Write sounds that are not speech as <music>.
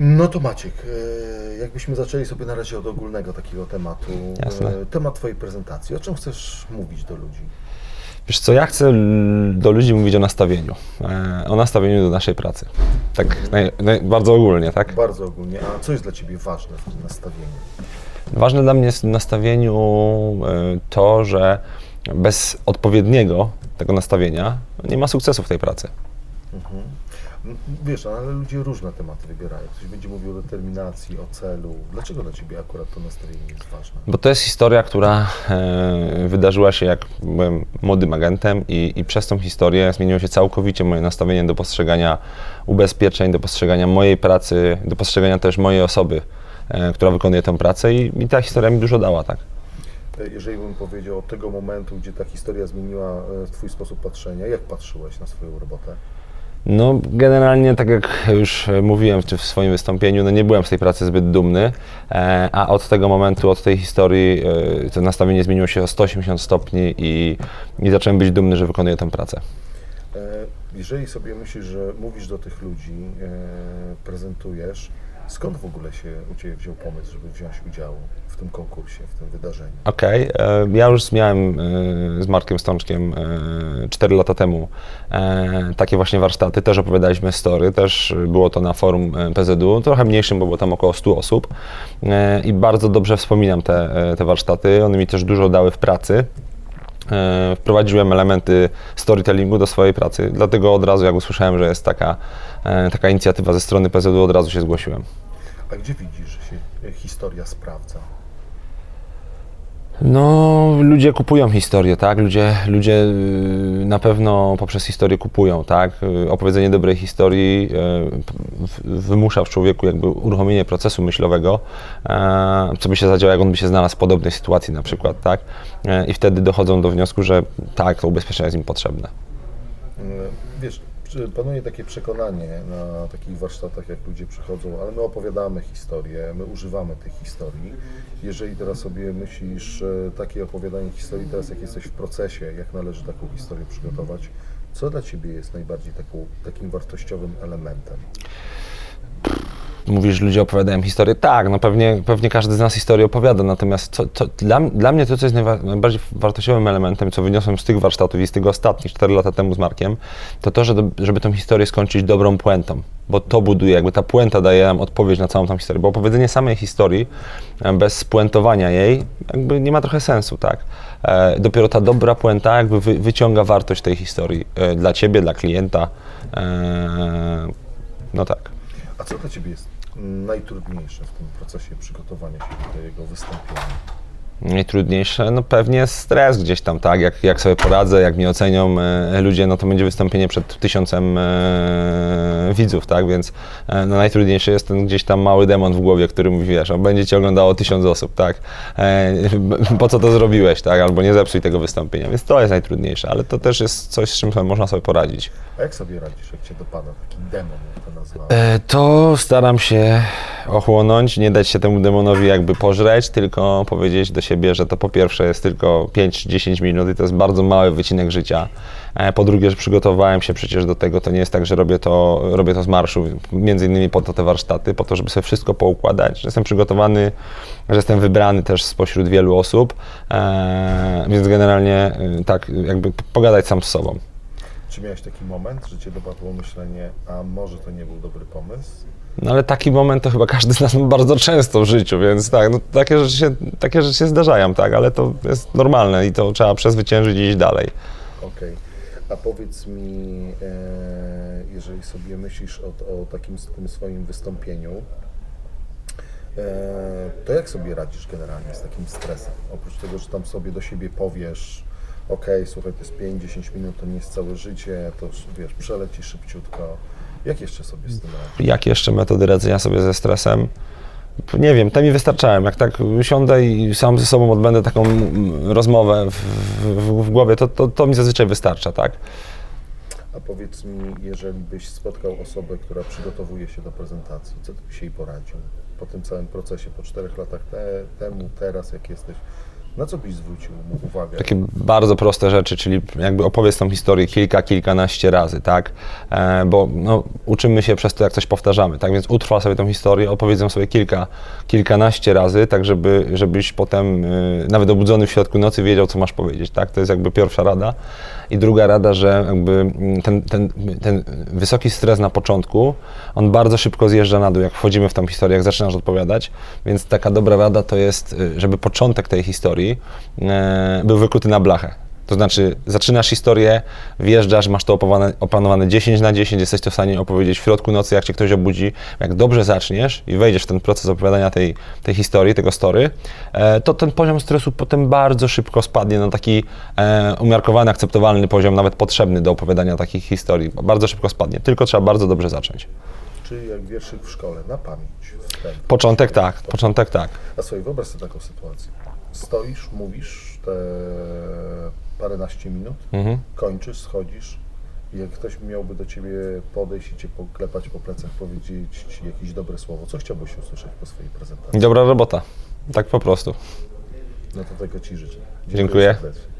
No to Maciek, e, jakbyśmy zaczęli sobie na razie od ogólnego takiego tematu. Jasne. E, Temat Twojej prezentacji. O czym chcesz mówić do ludzi? Wiesz co, ja chcę do ludzi mówić o nastawieniu. E, o nastawieniu do naszej pracy. Tak naj, naj, bardzo ogólnie, tak? Bardzo ogólnie. A co jest dla Ciebie ważne w tym nastawieniu? Ważne dla mnie jest w nastawieniu to, że bez odpowiedniego tego nastawienia nie ma sukcesu w tej pracy. M, Wiesz, ale ludzie różne tematy wybierają. Ktoś będzie mówił o determinacji, o celu. Dlaczego dla Ciebie akurat to nastawienie jest ważne? Bo to jest historia, która e, wydarzyła się jak byłem młodym agentem i, i przez tą historię zmieniło się całkowicie moje nastawienie do postrzegania ubezpieczeń, do postrzegania mojej pracy, do postrzegania też mojej osoby, e, która wykonuje tę pracę i, i ta historia mi dużo dała, tak. E, Jeżeli bym powiedział od tego momentu, gdzie ta historia zmieniła e, Twój sposób patrzenia, jak patrzyłeś na swoją robotę? No, generalnie, tak jak już e, mówiłem w swoim wystąpieniu, no nie byłem z tej pracy zbyt dumny, e, a od tego momentu, od tej historii, e, to nastawienie zmieniło się o 180 stopni i, i zacząłem być dumny, że wykonuję tę pracę. Jeżeli sobie myślisz, że mówisz do tych ludzi, prezentujesz, skąd w ogóle się u Ciebie wziął pomysł, żeby wziąć udział tym konkursie, w tym wydarzeniu? Okej, e, ja już miałem e, z Markiem Stączkiem e, 4 lata temu e, takie właśnie warsztaty, też opowiadaliśmy story, też było to na forum e, PZU, trochę mniejszym, bo było tam około 100 osób e, i bardzo dobrze wspominam te, e, te warsztaty, one mi też dużo dały w pracy. E, Wprowadziłem elementy storytellingu do swojej pracy, dlatego od razu jak usłyszałem, że jest taka, e, taka inicjatywa ze strony PZU, od razu się zgłosiłem. A gdzie widzisz, że się e, historia sprawdza? No, ludzie kupują historię, tak? Ludzie, ludzie y, na pewno poprzez historię kupują, tak? Y, Opowiedzenie dobrej historii y, wymusza w człowieku jakby uruchomienie procesu myślowego, e, co by się zadziało, jak on by się znalazł w podobnej sytuacji na przykład, tak? E, I wtedy dochodzą do wniosku, że tak, to ubezpieczenie jest im potrzebne. E, Wiesz, panuje takie przekonanie na takich warsztatach, jak ludzie przychodzą, ale my opowiadamy historię, my używamy tych historii. Jeżeli teraz sobie myślisz e, takie opowiadanie historii, teraz jak jesteś w procesie, jak należy taką historię przygotować, co dla Ciebie jest najbardziej taką, takim wartościowym elementem? Mówisz, ludzie opowiadają historię. Tak, no pewnie, pewnie każdy z nas historię opowiada, natomiast co, co, dla, dla mnie to, co jest najbardziej wartościowym elementem, co wyniosłem z tych warsztatów i z tego ostatnich 4 lata temu z Markiem, to to, że żeby tą historię skończyć dobrą puentą, bo to buduje, jakby ta puenta daje nam odpowiedź na całą tą historię, bo opowiedzenie samej historii e, bez spuentowania jej jakby nie ma trochę sensu, tak? E, dopiero ta dobra puenta jakby wy, wyciąga wartość tej historii e, dla ciebie, dla klienta, e, no tak. A co dla Ciebie jest najtrudniejsze w tym procesie przygotowania się do jego wystąpienia? Najtrudniejsze, no pewnie stres gdzieś tam, tak? Jak, jak sobie poradzę, jak mnie ocenią e, ludzie, no to będzie wystąpienie przed tysiącem e, widzów, tak? Więc e, no najtrudniejszy jest ten gdzieś tam mały demon w głowie, który mówi, wiesz, o, będzie cię oglądało tysiąc osób, tak? <laughs> Po co to zrobiłeś, tak? Albo nie zepsuj tego wystąpienia, więc to jest najtrudniejsze, ale to też jest coś, z czym sobie można sobie poradzić. A jak sobie radzisz, jak Cię dopada taki demon, jak to nazwałem? To staram się ochłonąć, nie dać się temu demonowi jakby pożreć, tylko powiedzieć do siebie, że to po pierwsze jest tylko 5-10 minut i to jest bardzo mały wycinek życia. E, Po drugie, że przygotowałem się przecież do tego, to nie jest tak, że robię to, robię to z marszu, między innymi po to te warsztaty, po to, żeby sobie wszystko poukładać, że jestem przygotowany, że jestem wybrany też spośród wielu osób, e, więc generalnie e, tak jakby pogadać sam z sobą. Czy miałeś taki moment, że Cię dopadło myślenie, a może to nie był dobry pomysł? No ale taki moment to chyba każdy z nas ma bardzo często w życiu, więc tak, no, takie, rzeczy się, takie rzeczy się zdarzają, tak, ale to jest normalne i to trzeba przezwyciężyć i iść dalej. Okej. A powiedz mi, e, jeżeli sobie myślisz o, o takim tym swoim wystąpieniu, e, to jak sobie radzisz generalnie z takim stresem? Oprócz tego, że tam sobie do siebie powiesz, okej, słuchaj, to jest 5-10 minut, to nie jest całe życie, to wiesz, przeleci szybciutko. Jak jeszcze sobie z tym radzisz? Jakie jeszcze metody radzenia sobie ze stresem? Nie wiem, te mi wystarczałem. Jak tak siądę i sam ze sobą odbędę taką rozmowę w, w, w głowie, to, to, to mi zazwyczaj wystarcza, tak? A powiedz mi, jeżeli byś spotkał osobę, która przygotowuje się do prezentacji, co ty byś jej poradził po tym całym procesie, po czterech latach te, temu, teraz, jak jesteś, Na co byś zwrócił mu uwagę? Takie bardzo proste rzeczy, czyli jakby opowiedz tą historię kilka, kilkanaście razy, tak? E, bo no, uczymy się przez to, jak coś powtarzamy, tak? Więc utrwal sobie tą historię, opowiedz ją sobie kilka, kilkanaście razy, tak żeby, żebyś potem y, nawet obudzony w środku nocy wiedział, co masz powiedzieć, tak? To jest jakby pierwsza rada. I druga rada, że jakby mm, ten, ten, ten wysoki stres na początku, on bardzo szybko zjeżdża na dół, jak wchodzimy w tą historię, jak zaczynasz odpowiadać, więc taka dobra rada to jest, y, żeby początek tej historii e, był wykuty na blachę. To znaczy, zaczynasz historię, wjeżdżasz, masz to opanowane, opanowane 10 na 10, jesteś to w stanie opowiedzieć w środku nocy, jak cię ktoś obudzi. Jak dobrze zaczniesz i wejdziesz w ten proces opowiadania tej, tej historii, tego story, e, to ten poziom stresu potem bardzo szybko spadnie na taki e, umiarkowany, akceptowalny poziom, nawet potrzebny do opowiadania takich historii. Bardzo szybko spadnie, tylko trzeba bardzo dobrze zacząć. Czy jak wierszyk w szkole, na pamięć. wstęp. Początek tak, początek tak. A słuchaj, wyobraź sobie taką sytuację. Stoisz, mówisz te paręnaście minut, Mhm. kończysz, schodzisz i jak ktoś miałby do ciebie podejść i cię poklepać po plecach, powiedzieć ci jakieś dobre słowo, co chciałbyś usłyszeć po swojej prezentacji? Dobra robota. Tak po prostu. No to tego ci życzę. Dziękuję. serdecznie.